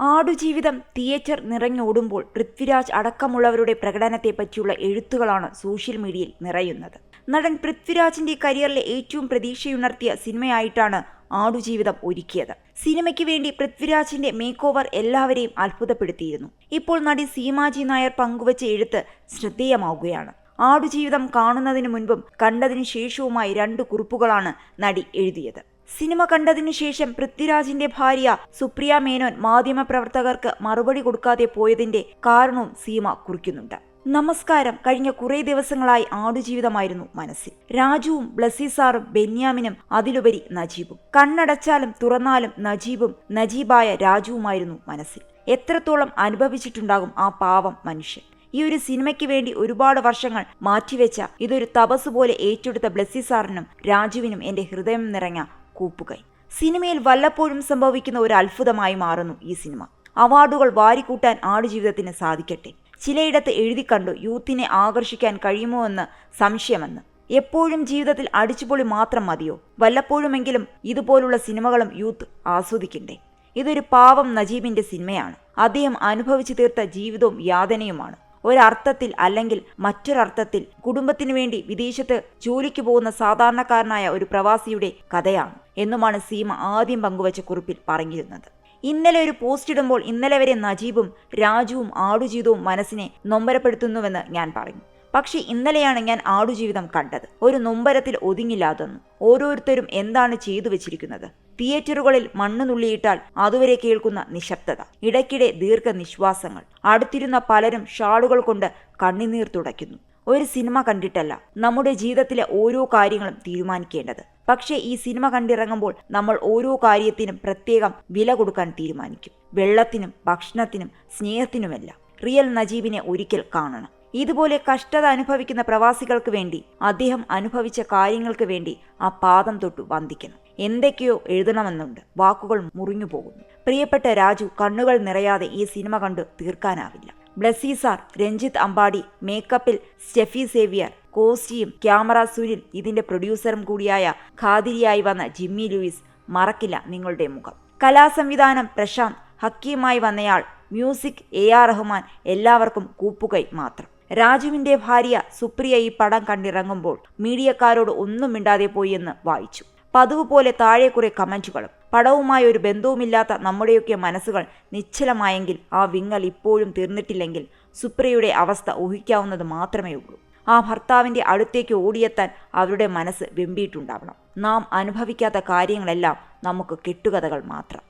Aadujeevitham theatre നിറഞ്ഞോടുമ്പോൾ പൃഥ്വിരാജ് അടക്കമുള്ളവരുടെ പ്രകടനത്തെ പറ്റിയുള്ള എഴുത്തുകളാണ് സോഷ്യൽ മീഡിയയിൽ നിറയുന്നത്. നടൻ പൃഥ്വിരാജിന്റെ കരിയറിലെ ഏറ്റവും പ്രതീക്ഷയുണർത്തിയ സിനിമയായിട്ടാണ് ആടുജീവിതം ഒരുക്കിയത്. സിനിമയ്ക്ക് വേണ്ടി പൃഥ്വിരാജിന്റെ മേക്ക് ഓവർ എല്ലാവരെയും അത്ഭുതപ്പെടുത്തിയിരുന്നു. ഇപ്പോൾ നടി സീമാജി നായർ പങ്കുവച്ച എഴുത്ത് ശ്രദ്ധേയമാവുകയാണ്. ആടുജീവിതം കാണുന്നതിന് മുൻപും കണ്ടതിനു ശേഷവുമായി രണ്ട് കുറിപ്പുകളാണ് നടി എഴുതിയത്. സിനിമ കണ്ടതിനു ശേഷം പൃഥ്വിരാജിന്റെ ഭാര്യ സുപ്രിയ മേനോൻ മാധ്യമപ്രവർത്തകർക്ക് മറുപടി കൊടുക്കാതെ പോയതിന്റെ കാരണവും സീമ കുറിക്കുന്നുണ്ട്. നമസ്കാരം. കഴിഞ്ഞ കുറേ ദിവസങ്ങളായി ആടുജീവിതമായിരുന്നു മനസ്സിൽ. രാജുവും ബ്ലസി സാറും ബെന്യാമിനും അതിലുപരി നജീബും. കണ്ണടച്ചാലും തുറന്നാലും നജീബും നജീബായ രാജുവുമായിരുന്നു മനസ്സിൽ. എത്രത്തോളം അനുഭവിച്ചിട്ടുണ്ടാകും ആ പാവം മനുഷ്യൻ. ഈ ഒരു സിനിമയ്ക്ക് വേണ്ടി ഒരുപാട് വർഷങ്ങൾ മാറ്റിവെച്ച ഇതൊരു തപസ് പോലെ ഏറ്റെടുത്ത ബ്ലസ്സി സാറിനും രാജുവിനും എന്റെ ഹൃദയം നിറഞ്ഞ കൂപ്പുകൈ. സിനിമയിൽ വല്ലപ്പോഴും സംഭവിക്കുന്ന ഒരു അത്ഭുതമായി മാറുന്നു ഈ സിനിമ. അവാർഡുകൾ വാരിക്കൂട്ടാൻ ആടുജീവിതത്തിന് സാധിക്കട്ടെ. ചിലയിടത്ത് എഴുതി കണ്ടു യൂത്തിനെ ആകർഷിക്കാൻ കഴിയുമോ എന്ന് സംശയമെന്ന്. എപ്പോഴും ജീവിതത്തിൽ അടിച്ചുപൊളി മാത്രം മതിയോ? വല്ലപ്പോഴുമെങ്കിലും ഇതുപോലുള്ള സിനിമകളും യൂത്ത് ആസ്വദിക്കണ്ടേ? ഇതൊരു പാവം നജീബിന്റെ സിനിമയാണ്. അദ്ദേഹം അനുഭവിച്ചു തീർത്ത ജീവിതവും യാതനയുമാണ്. ഒരർത്ഥത്തിൽ അല്ലെങ്കിൽ മറ്റൊരർത്ഥത്തിൽ കുടുംബത്തിനു വേണ്ടി വിദേശത്ത് ജോലിക്ക് പോകുന്ന സാധാരണക്കാരനായ ഒരു പ്രവാസിയുടെ കഥയാണ്. എന്നുമാണ് സീമ ആദ്യം പങ്കുവച്ച കുറിപ്പിൽ പറഞ്ഞിരുന്നത്. ഇന്നലെ ഒരു പോസ്റ്റ് ഇടുമ്പോൾ ഇന്നലെ വരെ നജീബും രാജുവും ആടുജീവിതവും മനസ്സിനെ നൊമ്പരപ്പെടുത്തുന്നുവെന്ന് ഞാൻ പറഞ്ഞു. പക്ഷെ ഇന്നലെയാണ് ഞാൻ ആടുജീവിതം കണ്ടത്. ഒരു നൊമ്പരത്തിൽ ഒതുങ്ങില്ലാതെന്നു. ഓരോരുത്തരും എന്താണ് ചെയ്തു വെച്ചിരിക്കുന്നത്? തിയേറ്ററുകളിൽ മണ്ണ് നുള്ളിയിട്ടാൽ അതുവരെ കേൾക്കുന്ന നിശബ്ദത ഇടയ്ക്കിടെ ദീർഘനിശ്വാസങ്ങൾ അടുത്തിരുന്ന പലരും ഷാളുകൾ കൊണ്ട് കണ്ണിനീർ തുടയ്ക്കുന്നു. ഒരു സിനിമ കണ്ടിട്ടല്ല നമ്മുടെ ജീവിതത്തിലെ ഓരോ കാര്യങ്ങളും തീരുമാനിക്കേണ്ടത്. പക്ഷേ ഈ സിനിമ കണ്ടിറങ്ങുമ്പോൾ നമ്മൾ ഓരോ കാര്യത്തിനും പ്രത്യേകം വില കൊടുക്കാൻ തീരുമാനിക്കും. വെള്ളത്തിനും ഭക്ഷണത്തിനും സ്നേഹത്തിനുമെല്ലാം റിയൽ നജീബിനെ ഒരിക്കൽ കാണണം. ഇതുപോലെ കഷ്ടത അനുഭവിക്കുന്ന പ്രവാസികൾക്ക് വേണ്ടി അദ്ദേഹം അനുഭവിച്ച കാര്യങ്ങൾക്ക് വേണ്ടി ആ പാദം തൊട്ടു വന്ദിക്കണം. എന്തൊക്കെയോ എഴുതണമെന്നുണ്ട്. വാക്കുകൾ മുറിഞ്ഞു പോകുന്നു പ്രിയപ്പെട്ട രാജു കണ്ണുകൾ നിറയാതെ ഈ സിനിമ കണ്ടു തീർക്കാനാവില്ല. ബ്ലസി സാർ രഞ്ജിത്ത് അമ്പാടി മേക്കപ്പിൽ സ്റ്റെഫി സേവിയർ കോസ്റ്റിയും ക്യാമറ സുനിൽ ഇതിന്റെ പ്രൊഡ്യൂസറും കൂടിയായ ഖാതിരിയായി വന്ന ജിമ്മി ലൂയിസ് മറക്കില്ല നിങ്ങളുടെ മുഖം. കലാസംവിധാനം പ്രശാന്ത് ഹക്കിയുമായി വന്നയാൾ മ്യൂസിക് എ ആർ റഹ്മാൻ എല്ലാവർക്കും കൂപ്പുകൈ മാത്രം. രാജുവിന്റെ ഭാര്യ സുപ്രിയ ഈ പടം കണ്ടിറങ്ങുമ്പോൾ മീഡിയക്കാരോട് ഒന്നും മിണ്ടാതെ പോയി എന്ന് വായിച്ചു. പതിവ് പോലെ താഴെ കുറെ കമന്റുകളും. പടവുമായി ഒരു ബന്ധവുമില്ലാത്ത നമ്മുടെയൊക്കെ മനസ്സുകൾ നിശ്ചലമായെങ്കിൽ ആ വിങ്ങൽ ഇപ്പോഴും തീർന്നിട്ടില്ലെങ്കിൽ സുപ്രയുടെ അവസ്ഥ ഊഹിക്കാവുന്നത് മാത്രമേ ഉള്ളൂ. ആ ഭർത്താവിന്റെ അടുത്തേക്ക് ഓടിയെത്താൻ അവരുടെ മനസ്സ് വെമ്പിയിട്ടുണ്ടാവണം. നാം അനുഭവിക്കാത്ത കാര്യങ്ങളെല്ലാം നമുക്ക് കെട്ടുകഥകൾ മാത്രം.